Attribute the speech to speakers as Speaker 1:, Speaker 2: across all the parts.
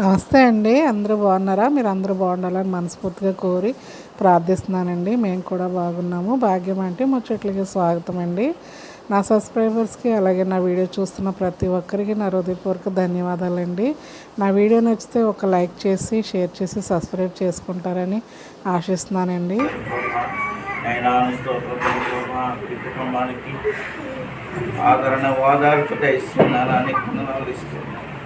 Speaker 1: నమస్తే అండి. అందరూ బాగున్నారా? మీరు అందరూ బాగుండాలని మనస్ఫూర్తిగా కోరి ప్రార్థిస్తున్నానండి. మేము కూడా బాగున్నాము. భాగ్యం అంటే ముచ్చట్లకి స్వాగతం అండి. నా సబ్స్క్రైబర్స్కి అలాగే నా వీడియో చూస్తున్న ప్రతి ఒక్కరికి నా హృదయపూర్వక ధన్యవాదాలండి. నా వీడియో నచ్చితే ఒక లైక్ చేసి షేర్ చేసి సబ్స్క్రైబ్ చేసుకుంటారని ఆశిస్తున్నానండి.
Speaker 2: ఆదరణ ఓదార్పు ఇస్తున్నాను అనేక ఇస్తున్నాను.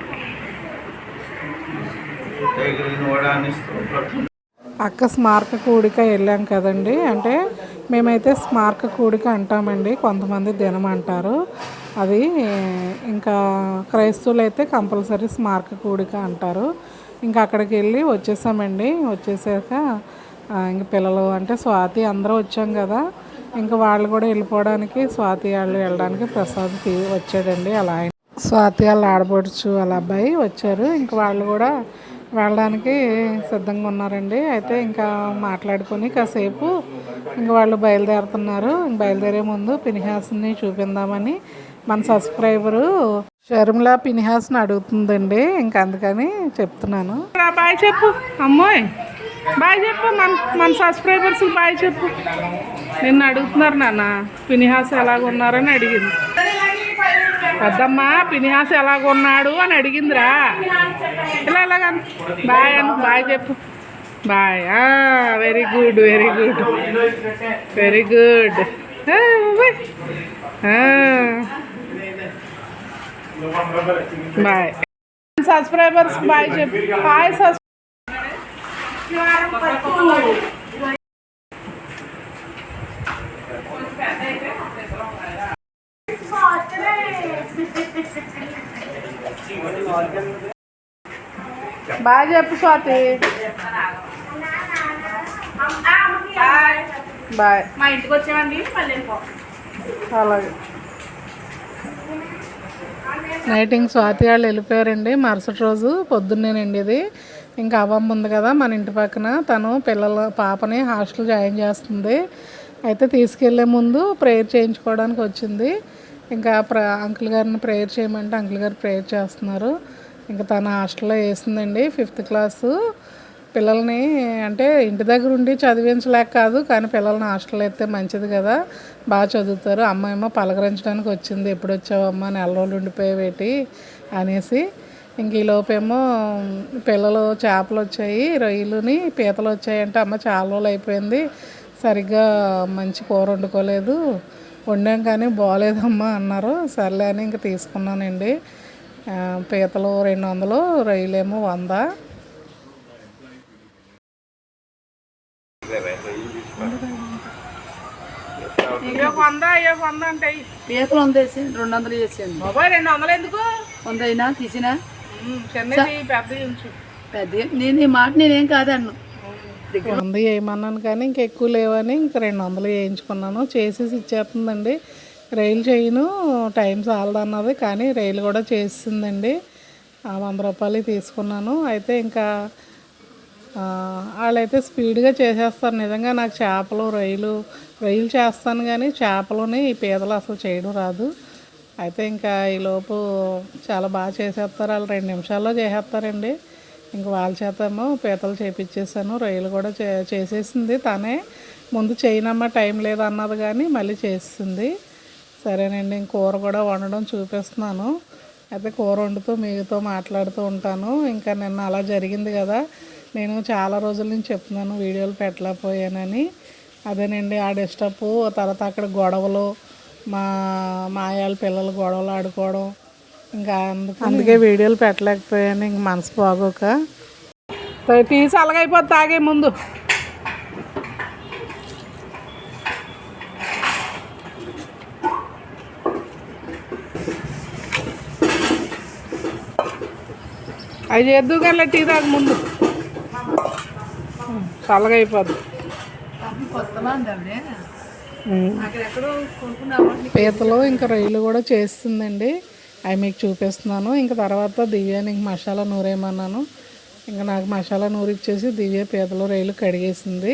Speaker 1: అక్క స్మారక కూడిక వెళ్ళాం కదండి. అంటే మేమైతే స్మారక కూడిక అంటామండి. కొంతమంది దినం అంటారు. అది ఇంకా క్రైస్తవులు అయితే కంపల్సరీ స్మారక కూడిక అంటారు. ఇంకా అక్కడికి వెళ్ళి వచ్చేసామండి. వచ్చేసాక ఇంక పిల్లలు అంటే స్వాతి అందరూ వచ్చాం కదా. ఇంకా వాళ్ళు కూడా వెళ్ళిపోవడానికి స్వాతి వాళ్ళు వెళ్ళడానికి ప్రసాద్ తీ వచ్చాడండి. అలా స్వాతి వాళ్ళ ఆడపడుచు వాళ్ళ అబ్బాయి వచ్చారు. ఇంక వాళ్ళు కూడా వెళ్ళడానికి సిద్ధంగా ఉన్నారండి. అయితే ఇంకా మాట్లాడుకొని కాసేపు ఇంక వాళ్ళు బయలుదేరుతున్నారు. బయలుదేరే ముందు పినిహాస్ని చూపిందామని మన సబ్స్క్రైబరు షర్మిల పినిహాస్ని అడుగుతుందండి. ఇంక అందుకని చెప్తున్నాను. బాయ్ చెప్పు. అమ్మాయి. బాయ్ చెప్పు. మన మన సబ్స్క్రైబర్స్ బాయ్ చెప్పు. నిన్ను అడుగుతున్నారు నాన్న. పినిహాస్ ఎలాగున్నారని అడిగింది. పెద్దమ్మ పినిహాస ఎలాగున్నాడు అని అడిగిందిరా. ఇలా ఇలాగ. బాయ్ అను బాయ్ చెప్పు. Bye. Very good very good very good bye. Subscribers bye చెప్పు. బాయ్ సబ్స్ బాయ్ చెప్పు స్వాతి. బాయ్.
Speaker 3: మా ఇంటికి వచ్చామండి మళ్ళీ
Speaker 1: అలాగే. నైటింగ్ స్వాతి వాళ్ళు వెళ్ళిపోయారండి. మరుసటి రోజు పొద్దున్నేనండి ఇది. ఇంకా అవ్వమ్మ ఉంది కదా మన ఇంటి పక్కన. తను పిల్లల పాపని హాస్టల్ జాయిన్ చేస్తుంది. అయితే తీసుకెళ్ళే ముందు ప్రేయర్ చేయించుకోవడానికి వచ్చింది. ఇంకా ప్ర అంకుల్ గారిని ప్రేయర్ చేయమంటే అంకుల్ గారు ప్రేయర్ చేస్తున్నారు. ఇంకా తన హాస్టల్లో వేసిందండి ఫిఫ్త్ క్లాసు. పిల్లల్ని అంటే ఇంటి దగ్గర ఉండి చదివించలేక కాదు కానీ పిల్లల్ని హాస్టల్లో అయితే మంచిది కదా. బాగా చదువుతారు. అమ్మ ఏమో పలకరించడానికి వచ్చింది ఎప్పుడు వచ్చావు అమ్మ? నెల రోజులు ఉండిపోయేవేటి? అనేసి. ఇంక ఈలోపేమో పిల్లలు చేపలు వచ్చాయి రొయ్యలుని పీతలు వచ్చాయంటే. అమ్మ చాలా రోజులు అయిపోయింది. సరిగ్గా మంచి కూర వండుకోలేదు. వండాం కానీ బాగోలేదమ్మా అన్నారు. సర్లే అని ఇంక తీసుకున్నానండి. పీతలు రెండు వందలు రొయ్యలేమో వంద. ఇక వంద
Speaker 3: పీతలు వందేసి రెండు వందలు చేసేయండి
Speaker 1: బాబాయ్ రెండు వందలు ఎందుకు?
Speaker 3: వంద అయినా తీసినా. పెద్ద నేను ఈ మాట నేనేం కాదన్ను.
Speaker 1: వంద వేయమన్నాను కానీ ఇంక ఎక్కువ లేవని ఇంక రెండు వందలు వేయించుకున్నాను. చేసేసి ఇచ్చేస్తుందండి. రైలు చేయను టైం చాలదన్నది కానీ రైలు కూడా చేసిందండి ఆ వంద రూపాయలు తీసుకున్నాను. అయితే ఇంకా వాళ్ళైతే స్పీడ్గా చేసేస్తారు. నిజంగా నాకు చేపలు రొయ్యలు రొయ్యలు చేస్తాను కానీ చేపలని ఈ పీదలు అసలు చేయడం రాదు. అయితే ఇంకా ఈలోపు చాలా బాగా చేసేస్తారు. వాళ్ళు రెండు నిమిషాల్లో చేసేస్తారండి. ఇంక వాళ్ళ చేత పీతలు చేపించేసాను రొయ్యలు కూడా చే చేసేసింది తనే. ముందు చేయనమ్మా టైం లేదన్నది కానీ మళ్ళీ చేసింది సరేనండి ఇంక కూర కూడా వండడం చూపిస్తున్నాను. అయితే కూర వండుతూ మీతో మాట్లాడుతూ ఉంటాను. ఇంకా నిన్న అలా జరిగింది కదా నేను చాలా రోజుల నుంచి చెప్తున్నాను వీడియోలు పెట్టలేకపోయానని. అదేనండి ఆ డిస్టర్బ్ తర్వాత అక్కడ గొడవలు మా మాయాల పిల్లలు గొడవలు ఆడుకోవడం ఇంకా అందుకు అందుకే వీడియోలు పెట్టలేకపోయాను ఇంక మనసు బాగోక. తీసి అలాగైపోతే తాగే ముందు. అవి చేద్దు కానీ టీ తాగ ముందు. చల్లగా అయిపోద్ది.
Speaker 3: కొత్త మంది ఆవిడే అక్కడ ఎక్కడో కొనుక్కున్నా
Speaker 1: పీతలు ఇంకా రొయ్యలు కూడా చేస్తుందండి. అవి మీకు చూపిస్తున్నాను. ఇంకా తర్వాత దివ్యాని ఇంక మసాలా నూరేయమన్నాను. ఇంకా నాకు మసాలా నూరిచ్చేసి దివ్య పీతలు రొయ్యలు కడిగేసింది.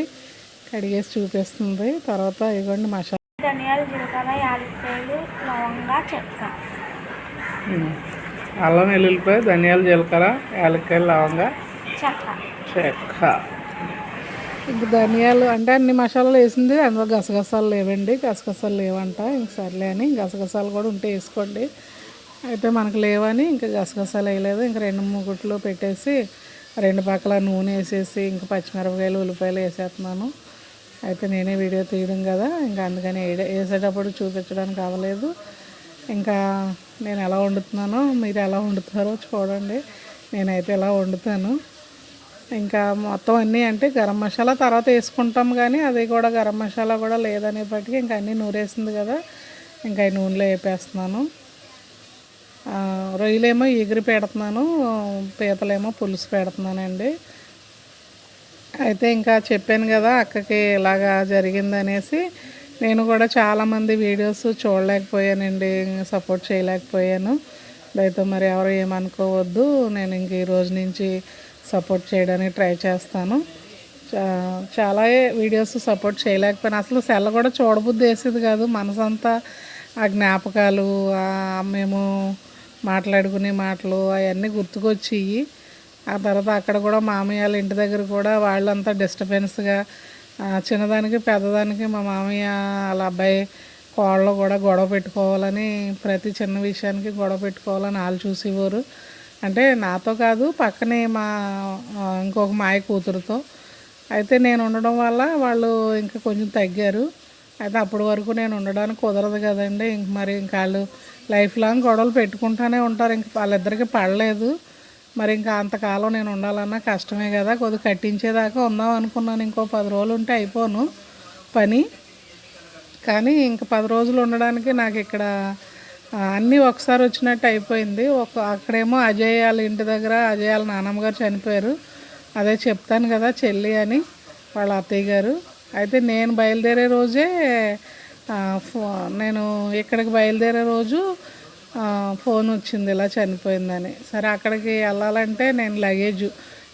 Speaker 1: కడిగేసి చూపిస్తుంది. తర్వాత ఇవ్వండి మసాలా.
Speaker 4: ధనియాలు జీలకర్ర యాలక్కాయలు లవంగా చెక్క.
Speaker 1: అల్లం వెల్లుల్లిపాయ ధనియాలు జీలకర్ర యాలక్కాయలు లవంగ చెక్క. ఇంక ధనియాలు అంటే అన్ని మసాలాలు వేసింది. అందులో గసగసాలు లేవండి. గసగసాలు లేవంట. ఇంక సర్లే అని గసగసాలు కూడా ఉంటే వేసుకోండి. అయితే మనకు లేవని ఇంకా గసగసాలు వేయలేదు. ఇంకా రెండు మూగుట్లు పెట్టేసి రెండు పక్కల నూనె వేసేసి ఇంక పచ్చిమిరపకాయలు ఉల్లిపాయలు వేసేస్తున్నాను. అయితే నేనే వీడియో తీయడం కదా ఇంకా అందుకని వేసేటప్పుడు చూపించడానికి అవ్వలేదు. ఇంకా నేను ఎలా వండుతున్నానో మీరు ఎలా వండుతారో చూడండి. నేనైతే ఎలా వండుతాను. ఇంకా మొత్తం అన్నీ అంటే గరం మసాలా తర్వాత వేసుకుంటాం కానీ అది కూడా గరం మసాలా కూడా లేదనేప్పటికీ ఇంకా అన్నీ నూరేసింది కదా ఇంకా నూనెలో వేపేస్తున్నాను. రొయ్యలేమో ఎగిరి పెడుతున్నాను పీతలేమో పులుసు పెడుతున్నానండి. అయితే ఇంకా చెప్పాను కదా అక్కకి ఇలాగా జరిగిందనేసి నేను కూడా చాలామంది వీడియోస్ చూడలేకపోయానండి సపోర్ట్ చేయలేకపోయాను. దయతో మరి ఎవరు ఏమనుకోవద్దు నేను ఇంక ఈ రోజు నుంచి సపోర్ట్ చేయడానికి ట్రై చేస్తాను. చాలా వీడియోస్ సపోర్ట్ చేయలేకపోయాను. అసలు సెల్ల కూడా చూడబుద్ధి వేసేది కాదు మనసంతా ఆ జ్ఞాపకాలు మేము మాట్లాడుకునే మాటలు అవన్నీ గుర్తుకొచ్చి ఆ తర్వాత అక్కడ కూడా మామయ్య వాళ్ళ ఇంటి దగ్గర కూడా వాళ్ళంతా డిస్టర్బెన్స్గా చిన్నదానికి పెద్దదానికి మా మామయ్య వాళ్ళ అబ్బాయి కోళ్ళు కూడా గొడవ పెట్టుకోవాలని ప్రతి చిన్న విషయానికి గొడవ పెట్టుకోవాలని వాళ్ళు చూసేవారు. అంటే నాతో కాదు పక్కనే మా ఇంకొక మాయ కూతురుతో. అయితే నేను ఉండడం వల్ల వాళ్ళు ఇంకా కొంచెం తగ్గారు. అయితే అప్పటి వరకు నేను ఉండడానికి కుదరదు కదండి. ఇంక మరి ఇంక వాళ్ళు లైఫ్ లాంగ్ గొడవలు పెట్టుకుంటూనే ఉంటారు. ఇంక వాళ్ళిద్దరికీ పడలేదు. మరి ఇంకా అంతకాలం నేను ఉండాలన్నా కష్టమే కదా. కొద్దిగా కట్టించేదాకా ఉందాం అనుకున్నాను. ఇంకో పది రోజులు ఉంటే అయిపోను పని. కానీ ఇంక పది రోజులు ఉండడానికి నాకు ఇక్కడ అన్నీ ఒకసారి వచ్చినట్టు అయిపోయింది. ఒక అక్కడేమో అజయ్ వాళ్ళ ఇంటి దగ్గర అజయ్ వాళ్ళ నాన్నమ్మ గారు చనిపోయారు. అదే చెప్తాను కదా చెల్లి అని వాళ్ళ అత్తయ్య గారు. అయితే నేను బయలుదేరే రోజే ఫో నేను ఇక్కడికి బయలుదేరే రోజు ఫోన్ వచ్చింది ఇలా చనిపోయిందని. సరే అక్కడికి వెళ్ళాలంటే నేను లగేజ్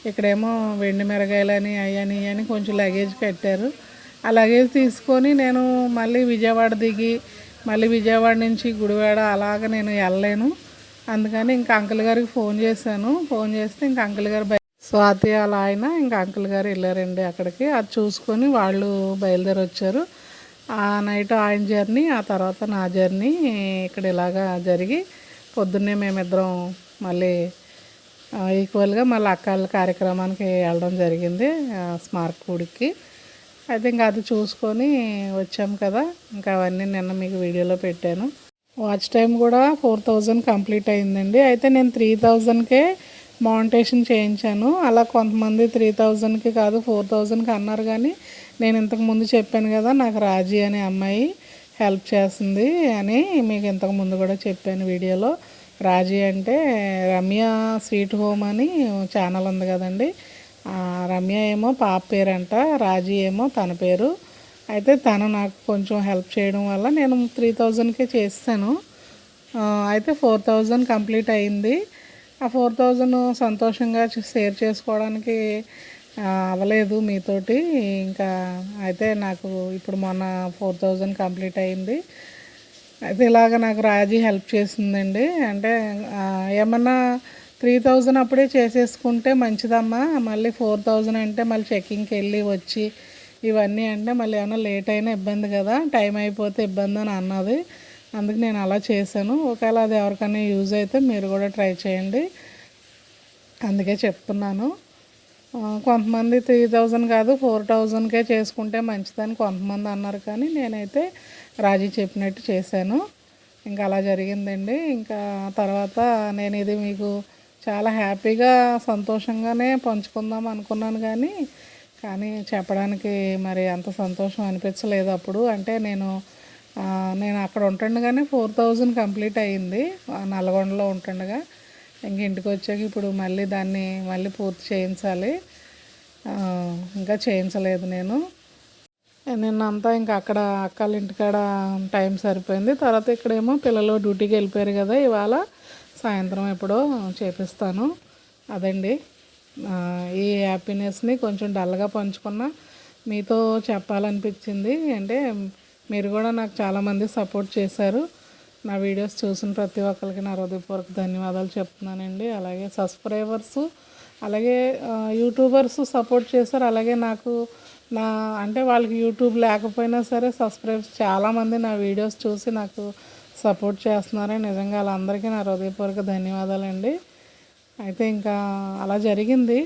Speaker 1: ఇక్కడేమో వెండి మిరగాయలని అయ్యని అని కొంచెం లగేజ్ కట్టారు. ఆ లగేజ్ తీసుకొని నేను మళ్ళీ విజయవాడ దిగి మళ్ళీ విజయవాడ నుంచి గుడివాడ అలాగ నేను వెళ్ళలేను. అందుకని ఇంకా అంకుల్ గారికి ఫోన్ చేశాను. ఫోన్ చేస్తే ఇంకా అంకుల్ గారు బయ స్వాతి అలా ఆయన ఇంకా అంకుల్ గారు వెళ్ళారండి అక్కడికి. అది చూసుకొని వాళ్ళు బయలుదేరి వచ్చారు ఆ నైట్ ఆయన జర్నీ ఆ తర్వాత నా జర్నీ ఇక్కడ ఇలాగా జరిగి పొద్దున్నే మేమిద్దరం మళ్ళీ ఈక్వల్గా మళ్ళీ అక్కల కార్యక్రమానికి వెళ్ళడం జరిగింది ఆ, స్మారక గుడికి అయితే ఇంకా అది చూసుకొని వచ్చాం కదా. ఇంకా అవన్నీ నిన్న మీకు వీడియోలో పెట్టాను. వాచ్ టైం కూడా ఫోర్ థౌజండ్ కంప్లీట్ అయిందండి. అయితే నేను త్రీ థౌజండ్కే మౌంటేషన్ చేయించాను. అలా కొంతమంది త్రీ థౌజండ్కి కాదు ఫోర్ థౌజండ్కి అన్నారు కానీ నేను ఇంతకు ముందు చెప్పాను కదా నాకు రాజీ అనే అమ్మాయి హెల్ప్ చేస్తుంది అని మీకు ఇంతకు ముందు కూడా చెప్పాను వీడియోలో. రాజీ అంటే రమ్య స్వీట్ హోమ్ అని ఛానల్ ఉంది కదండి. రమ్య ఏమో పాప పేరంట రాజీ ఏమో తన పేరు. అయితే తను నాకు కొంచెం హెల్ప్ చేయడం వల్ల నేను త్రీ థౌజండ్కే చేస్తాను. అయితే ఫోర్ థౌజండ్ కంప్లీట్ అయింది. ఆ ఫోర్ థౌజండ్ సంతోషంగా షేర్ చేసుకోవడానికి అవ్వలేదు మీతోటి. ఇంకా అయితే నాకు ఇప్పుడు మొన్న ఫోర్ థౌజండ్ కంప్లీట్ అయింది. అయితే ఇలాగ నాకు రాజీ హెల్ప్ చేసిందండి. అంటే ఏమన్నా త్రీ థౌజండ్ అప్పుడే చేసేసుకుంటే మంచిదమ్మా. మళ్ళీ ఫోర్ థౌజండ్ అంటే మళ్ళీ చెక్కింగ్కి వెళ్ళి వచ్చి ఇవన్నీ అంటే మళ్ళీ ఏమైనా లేట్ అయినా ఇబ్బంది కదా. టైం అయిపోతే ఇబ్బంది అని అన్నది. అందుకు నేను అలా చేశాను. ఒకవేళ అది ఎవరికైనా యూజ్ అయితే మీరు కూడా ట్రై చేయండి. అందుకే చెప్తున్నాను. కొంతమంది త్రీ థౌజండ్ కాదు ఫోర్ థౌజండ్కే చేసుకుంటే మంచిదని కొంతమంది అన్నారు కానీ నేనైతే రాజీ చెప్పినట్టు చేశాను. ఇంకా అలా జరిగిందండి. ఇంకా తర్వాత నేను ఇది మీకు చాలా హ్యాపీగా సంతోషంగానే పంచుకుందాం అనుకున్నాను కానీ కానీ చెప్పడానికి మరి అంత సంతోషం అనిపించలేదు అప్పుడు. అంటే నేను నేను అక్కడ ఉంటుండగానే ఫోర్ థౌజండ్ కంప్లీట్ అయ్యింది. నల్గొండలో ఉంటుండగా. ఇంక ఇంటికి వచ్చాక ఇప్పుడు మళ్ళీ దాన్ని మళ్ళీ పూర్తి చేయించాలి. ఇంకా చేయించలేదు నేను. నిన్నంతా ఇంకా అక్కడ అక్కల ఇంటికాడ టైం సరిపోయింది. తర్వాత ఇక్కడేమో పిల్లలు డ్యూటీకి వెళ్ళిపోయారు కదా ఇవాళ సాయంత్రం ఎప్పుడో చేపిస్తాను. అదండి. ఈ హ్యాపీనెస్ని కొంచెం డల్గా పంచుకున్న. మీతో చెప్పాలనిపించింది అంటే మీరు కూడా నాకు చాలామంది సపోర్ట్ చేశారు. నా వీడియోస్ చూసిన ప్రతి ఒక్కరికి నా హృదయపూర్వక ధన్యవాదాలు చెప్తున్నానండి. అలాగే సబ్స్క్రైబర్స్ అలాగే యూట్యూబర్స్ సపోర్ట్ చేశారు. అలాగే నాకు నా అంటే వాళ్ళకి యూట్యూబ్ లేకపోయినా సరే సబ్స్క్రైబర్స్ చాలామంది నా వీడియోస్ చూసి నాకు సపోర్ట్ చేస్తున్నారు. నిజంగా వాళ్ళందరికీ నా హృదయపూర్వక ధన్యవాదాలండి. అయితే ఇంకా అలా జరిగింది.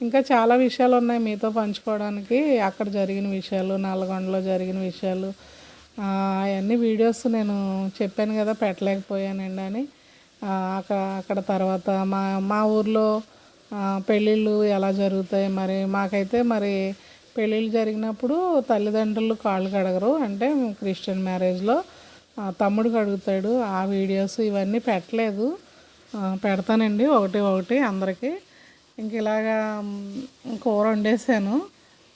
Speaker 1: ఇంకా చాలా విషయాలు ఉన్నాయి మీతో పంచుకోవడానికి. అక్కడ జరిగిన విషయాలు నల్గొండలో జరిగిన విషయాలు అవన్నీ వీడియోస్ నేను చెప్పాను కదా పెట్టలేకపోయానండి అని. అక్కడ అక్కడ తర్వాత మా మా ఊర్లో పెళ్ళిళ్ళు ఎలా జరుగుతాయి మరి? మాకైతే మరి పెళ్ళిళ్ళు జరిగినప్పుడు తల్లిదండ్రులు కాళ్ళు కడగరు. అంటే క్రిస్టియన్ మ్యారేజ్లో తమ్ముడు కడుగుతాడు. ఆ వీడియోస్ ఇవన్నీ పెట్టలేదు. పెడతానండి. ఒకటి ఒకటి అందరికీ. ఇంక ఇలాగా కూర వండేసాను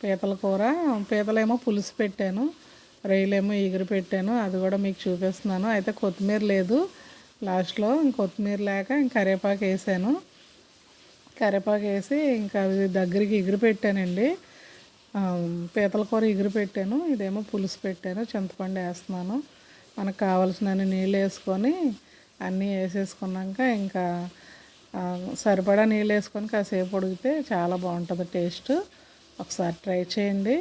Speaker 1: పీతల కూర. పీతలేమో పులుసు పెట్టాను. రొయ్యలేమో ఎగురు పెట్టాను అది కూడా మీకు చూపిస్తున్నాను. అయితే కొత్తిమీర లేదు లాస్ట్లో కొత్తిమీర లేక ఇంక కరివేపాకు వేసాను. కరివేపాకు వేసి ఇంకా అది దగ్గరికి ఎగురు పెట్టానండి. పీతల కూర ఎగురు పెట్టాను ఇదేమో పులుసు పెట్టాను చింతపండు వేస్తున్నాను. మనకు కావాల్సిన నీళ్ళు వేసుకొని అన్నీ వేసేసుకున్నాక ఇంకా సరిపడా నీళ్ళు వేసుకొని కాసేపు ఉడికితే చాలా బాగుంటుంది టేస్ట్. ఒకసారి ట్రై చేయండి.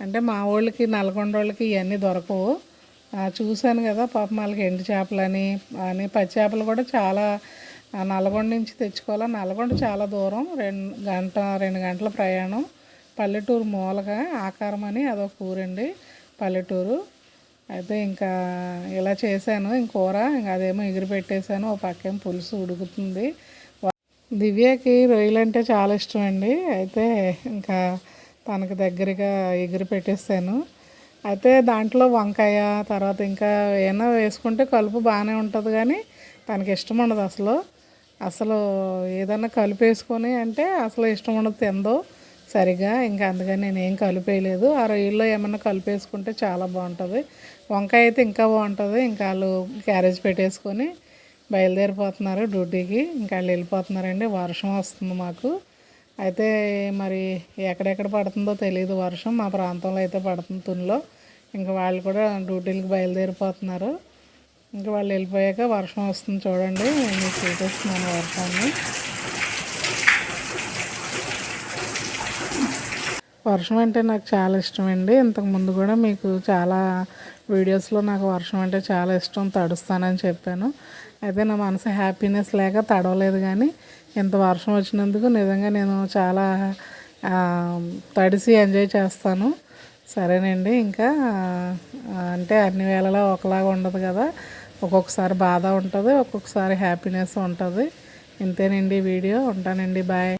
Speaker 1: అంటే మా వాళ్ళకి నల్గొండ వాళ్ళకి ఇవన్నీ దొరకవు చూశాను కదా పాపం వాళ్ళకి ఎండు చేపలని అని పచ్చి చేపలు కూడా చాలా నల్గొండ నుంచి తెచ్చుకోవాలి. నల్గొండ చాలా దూరం రెండు గంట రెండు గంటల ప్రయాణం. పల్లెటూరు మూలగా ఆకారం అని అదొక ఊరండి పల్లెటూరు. అయితే ఇంకా ఇలా చేశాను. ఇంక కూర ఇంకా అదేమో ఎగిరి పెట్టేశాను. ఒక పక్కేమో పులుసు ఉడుకుతుంది. దివ్యకి రొయ్యలంటే చాలా ఇష్టం అండి అయితే ఇంకా తనకు దగ్గరగా ఎగిరి పెట్టేస్తాను అయితే దాంట్లో వంకాయ తర్వాత ఇంకా ఏమైనా వేసుకుంటే కలుపు బాగానే ఉంటుంది కానీ తనకి ఇష్టం ఉండదు అసలు. అసలు ఏదన్నా కలిపేసుకొని అంటే అసలు ఇష్టం ఉండదు తిందో సరిగా. ఇంకా అందుకని నేను ఏం కలిపేయలేదు ఆ రొయ్యల్లో ఏమన్నా కలిపేసుకుంటే చాలా బాగుంటుంది. వంకాయ అయితే ఇంకా బాగుంటుంది. ఇంకా వాళ్ళు క్యారేజ్ పెట్టేసుకొని బయలుదేరిపోతున్నారు డ్యూటీకి. ఇంకా వాళ్ళు వెళ్ళిపోతున్నారండి. వర్షం వస్తుంది మాకు. అయితే మరి ఎక్కడెక్కడ పడుతుందో తెలియదు వర్షం. మా ప్రాంతంలో అయితే పడుతుంది తునిలో. ఇంకా వాళ్ళు కూడా డ్యూటీలకు బయలుదేరిపోతున్నారు. ఇంకా వాళ్ళు వెళ్ళిపోయాక వర్షం వస్తుంది చూడండి. నేను మీకు చూపిస్తున్నాను వర్షాన్ని. వర్షం అంటే నాకు చాలా ఇష్టం అండి ఇంతకు ముందు కూడా మీకు చాలా వీడియోస్లో నాకు వర్షం అంటే చాలా ఇష్టం తడుస్తానని చెప్పాను. అయితే నా మనసు హ్యాపీనెస్ లేక తడవలేదు కానీ ఇంత వర్షం వచ్చినందుకు నిజంగా నేను చాలా తడిసి ఎంజాయ్ చేస్తాను. సరేనండి ఇంకా అంటే అన్ని వేళలా ఒకలాగా ఉండదు కదా. ఒక్కొక్కసారి బాధ ఉంటుంది ఒక్కొక్కసారి హ్యాపీనెస్ ఉంటుంది. ఇంతేనండి వీడియో ఉంటానండి బాయ్.